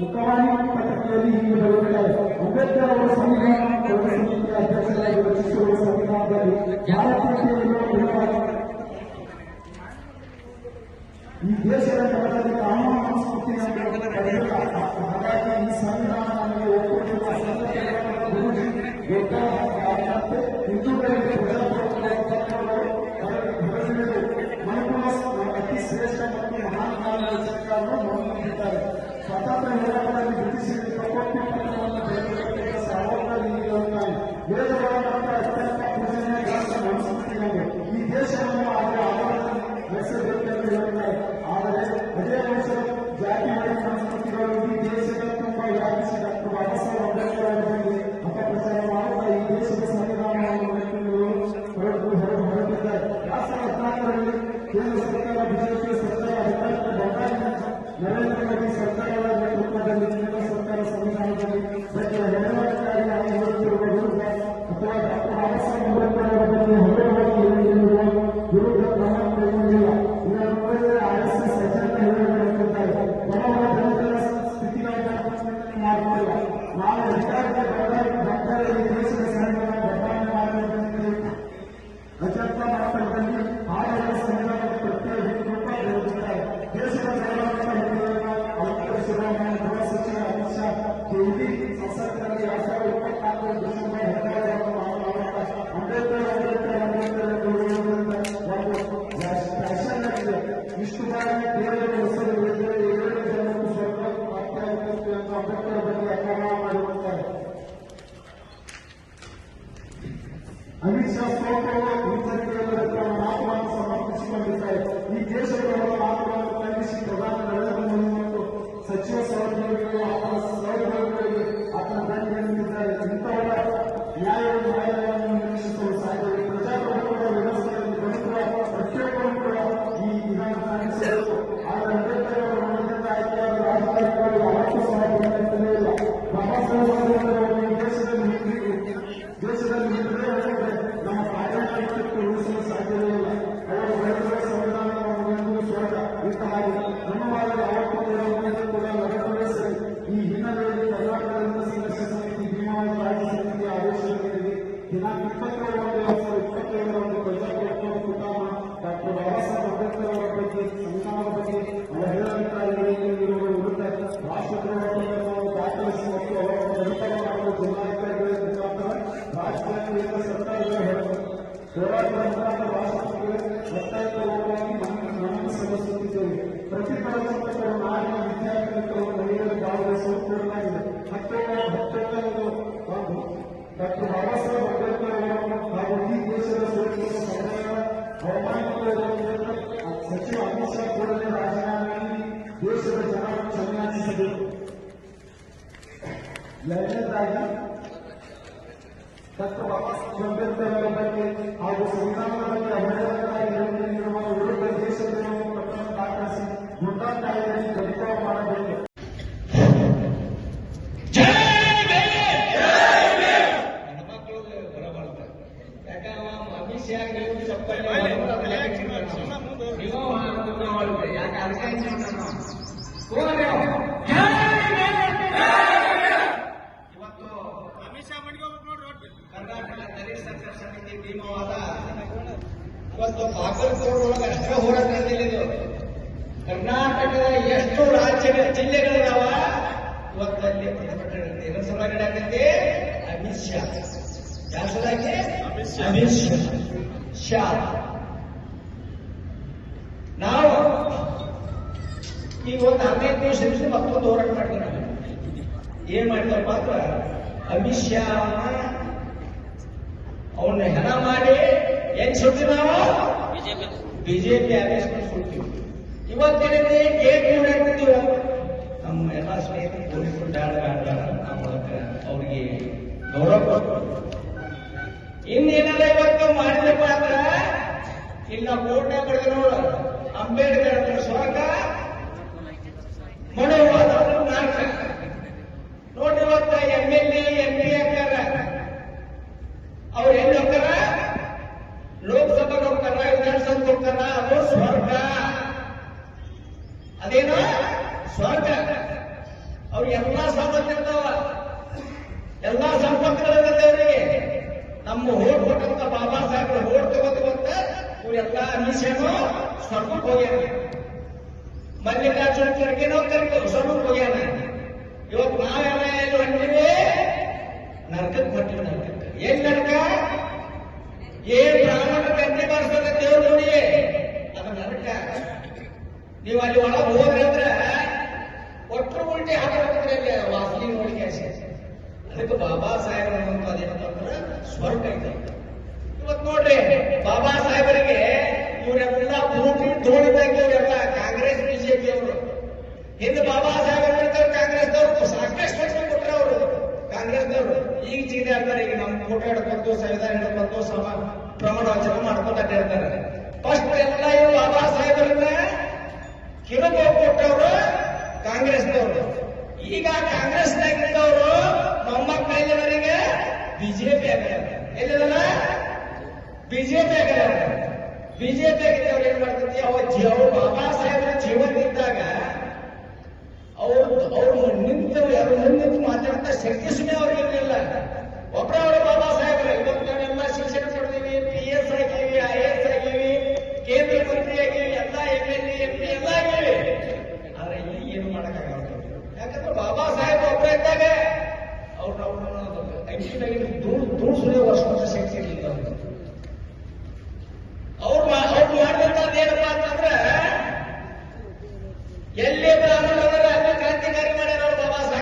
ಮುಖವಾಣಿಯನ್ನು ಪತ್ರದಲ್ಲಿ ಹೀಗೆ ಬರೆಯುತ್ತಾರೆ ಅಂಬೇಡ್ಕರ್ ಅವರ ಸಂವಿಧಾನ ಸಮಿತಿಯ ಅಧ್ಯಕ್ಷರಾಗಿ ಈ ದೇಶದ ಮಟ್ಟದಲ್ಲಿ ಕಾನೂನು ಸಂಸ್ಕೃತಿಯನ್ನು ಹಾಗಾಗಿ ಈ ಸಂವಿಧಾನ ನಮಗೆ ಒಪ್ಪುವ ಸಂದರ್ಭದಲ್ಲಿ ಹಿಂದೂಗಳಿಗೆ ಅಮಿತ್ ಶಾ ಸೋತವರು ಹಿಂಸರಿಕೆಯಲ್ಲದಕ್ಕೆ ಮಾತುಗಳನ್ನು ಸಮರ್ಪಿಸಿಕೊಂಡಿದ್ದಾರೆ ಈ ದೇಶದವರು ಮಾತುಗಳನ್ನು ಖಂಡಿಸಿ ಪ್ರಧಾನಿ ನರೇಂದ್ರ ಮೋದಿ ಮತ್ತು ಸಚಿವ ಸಹೋದರರಿಗೆ ಆತನ ಸಹೋದರಗಳಿಗೆ ಆತನ ತಂದೆ ನಿಂತಿದ್ದಾರೆ ಇಂಥವರ ನ್ಯಾಯ ನ್ಯಾಯವನ್ನು ನಿರೀಕ್ಷಿಸಲು ಸಾಧ್ಯವಿದೆ ಪ್ರಜಾಪ್ರಭುತ್ವದ ವ್ಯವಸ್ಥೆಯಲ್ಲಿ ಬದುಕುವ ಪ್ರತಿಯೊಬ್ಬರು ಕೂಡ ಈ ಇದನ್ನು ಖಂಡಿಸಬೇಕು ಆದರೆ ಅಂಬೇಡ್ಕರ್ ಅವರ ಮನದಿಂದ ಆಯ್ಕೆಯಾದ ರಾಜಕಾರಣಿಗಳು ಯಾವತ್ತೂ ಸಹ ಬೆಂಬಲಿಸಲೇ ಇಲ್ಲ ಬಾಬಾ ಸಾಹೇಬ್ ಲೈನ್ ಆಗಿ ತಕ್ಕ ವಾಪಸ್ ಬಂದ ಕರ್ನಾಟಕ ದಲಿತ ಸರ್ಕಾರ ಸಮಿತಿ ಭೀಮವಾದ ಇವತ್ತು ಬಾಗಲಕೋಟೆ ಒಳಗೆ ಅಷ್ಟೇ ಹೋರಾಟ ನಡೆದಿದ್ದು ಕರ್ನಾಟಕದ ಎಷ್ಟು ರಾಜ್ಯಗಳ ಜಿಲ್ಲೆಗಳಿದಾವ ಇವತ್ತಲ್ಲಿ ಪ್ರತಿಭಟನೆ ವಿಧಾನಸಭಾ ನಡೆಯಕೈತಿ ಅಮಿತ್ ಶಾ. ಶಾಸಕರಾಗಿ ಅಮಿತ್ ಶಾ. ಅಮಿತ್ ಶಾ. ಶಾಪ್ ನಾವು ಈಗ ಒಂದು ಹದಿನೈದು ದಿವಸದಿಂದ ಮತ್ತೊಂದು ಹೋರಾಟ ಮಾಡಿದ್ವಿ ನಾವು ಏನ್ ಮಾಡಿದ್ರೆ ಮಾತ್ರ? ಅಮಿತ್ ಶಾ ಅವನ್ನ ಹೆಣ ಮಾಡಿ ಏನ್ ಸುಟ್ಟಿ ನಾವು? ಬಿಜೆಪಿ. ಅರೇಸ್ಮೆಂಟ್ ಸುಡ್ತೀವಿ. ಇವತ್ತೇನಿದೆ ಏನ್ ನೀವು ಹಾಕ್ತಿದ್ದೀವ ನಮ್ಮ ಎಲ್ಲ ಸ್ನೇಹಿತರು ಪೊಲೀಸ್ ಡಾಡ್ ಆಡ್ತಾರ ನಮ್ಮ ಅವ್ರಿಗೆ ಗೌರವ ಕೊಡ್ತಾರೆ ಇನ್ನೇನಲ್ಲ ಇವತ್ತು ಮಾಡಿದಪ್ಪ ಅಂದ್ರ ಇಲ್ಲ ಬೋರ್ಡ್ ನೋಡು. ಅಂಬೇಡ್ಕರ್ ಸರ್ಕಾರ ಮನೋವಾದ ನಮ್ಮ ಹೋಡ್ ಕೊಟ್ಟಂತ ಬಾಬಾ ಸಾಹೇಬ್ರ ಹೋಡ್ ತಗೋದು ಗೊತ್ತ ಇವರೆಲ್ಲ ಮಿಷನು ಸ್ವರ್ಗಕ್ಕೆ ಹೋಗ್ಯಾರ ಮಲ್ಲಿಕಾರ್ಜುನ ಖರ್ಗೆ ನಾವು ಕರಿತೀವಿ ಸ್ವರ್ಗಕ್ಕೆ ಹೋಗ್ಯಾನ ಇವತ್ತು ನಾವೆಲ್ಲ ಎಲ್ಲಿ ಹೊಂಟಿವಿ ನರಕಕ್ಕೆ ಹೊಂಟಿವಿ ನರಕಕ್ಕೆ ಏನ್ ನರಕ ಏನ್ ಬ್ರಾಹ್ಮಣ ಗಂಟೆ ಬಾರಿಸ್ತದೆ ದೇವ್ರ ನೋಡಿ ಅದು ನರಕ ನೀವು ಅಲ್ಲಿ ಒಳಗೆ ಹೋದ್ರೆ ಅದಕ್ಕೆ ಬಾಬಾ ಸಾಹೇಬರು ಅಂದ್ರೆ ಸ್ವರ್ಗ ಇದೆ ಇವತ್ತು ನೋಡ್ರಿ, ಬಾಬಾ ಸಾಹೇಬರಿಗೆ ಇವರೆಲ್ಲ ಭೂಮಿ ತೋಳಿದಾಗ ಇವರೆಲ್ಲ ಕಾಂಗ್ರೆಸ್, ಬಿಜೆಪಿ ಅವರು. ಹಿಂದೆ ಬಾಬಾ ಸಾಹೇಬ್ ಕಾಂಗ್ರೆಸ್ ಕಾಂಗ್ರೆಸ್ದವ್ರು? ಸಾಕಷ್ಟು ವರ್ಷ ಕೊಟ್ಟರೆ ಅವರು. ಕಾಂಗ್ರೆಸ್ದವರು ಈಗ ಚೀನಾಡ್ತಾರೆ ಈಗ ನಮ್ಮ ಫೋಟೋ ಹಿಡ್ಕೊಂಡು ಸಂವಿಧಾನ ಹಿಡ್ಕೊಂಡು ಸಮ ಪ್ರಮಾಣ ವಚನ ಮಾಡ್ಕೊಂಡು ಹೇಳ್ತಾರೆ. ಫಸ್ಟ್ ಎಲ್ಲ ಇವರು ಬಾಬಾ ಸಾಹೇಬರನ್ನ ಕಿರುಬ ಕೊಟ್ಟವರು ಕಾಂಗ್ರೆಸ್ನವರು ಈಗ ಕಾಂಗ್ರೆಸ್ನಾಗಿದ್ದವರು ಬಿಜೆಪಿ ಆಗ್ಯಾರ. ಬಿಜೆಪಿ ಆಗ್ಯಾರ. ಬಿಜೆಪಿ ಆಗಿದ್ದವ್ರು ಏನ್ ಮಾಡ್ತೈತಿ ಅವ ಜೀವ ಬಾಬಾ ಸಾಹೇಬರ ಜೀವನದಿದ್ದಾಗ ಅವ್ರು ಅವ್ರು ನಿಂತು ಯಾರು? ನಿಂತು ಮಾತಾಡ್ತಾ ಶಕ್ತಿ ಸುಮ್ಮನೆ ಅವ್ರಿಗೆ ಇರಲಿಲ್ಲ ಒಬ್ಬರವರು ಇದ್ದಾಗ ಅವ್ರು ಅವ್ರನ್ನ ಐಟಿನಾಗಿ ದೂರ ದೂರ ಸುಳಿಯೋ ವರ್ಷ ಶಕ್ತಿ ಇರಲಿಲ್ಲ ಅವ್ರಿಗೆ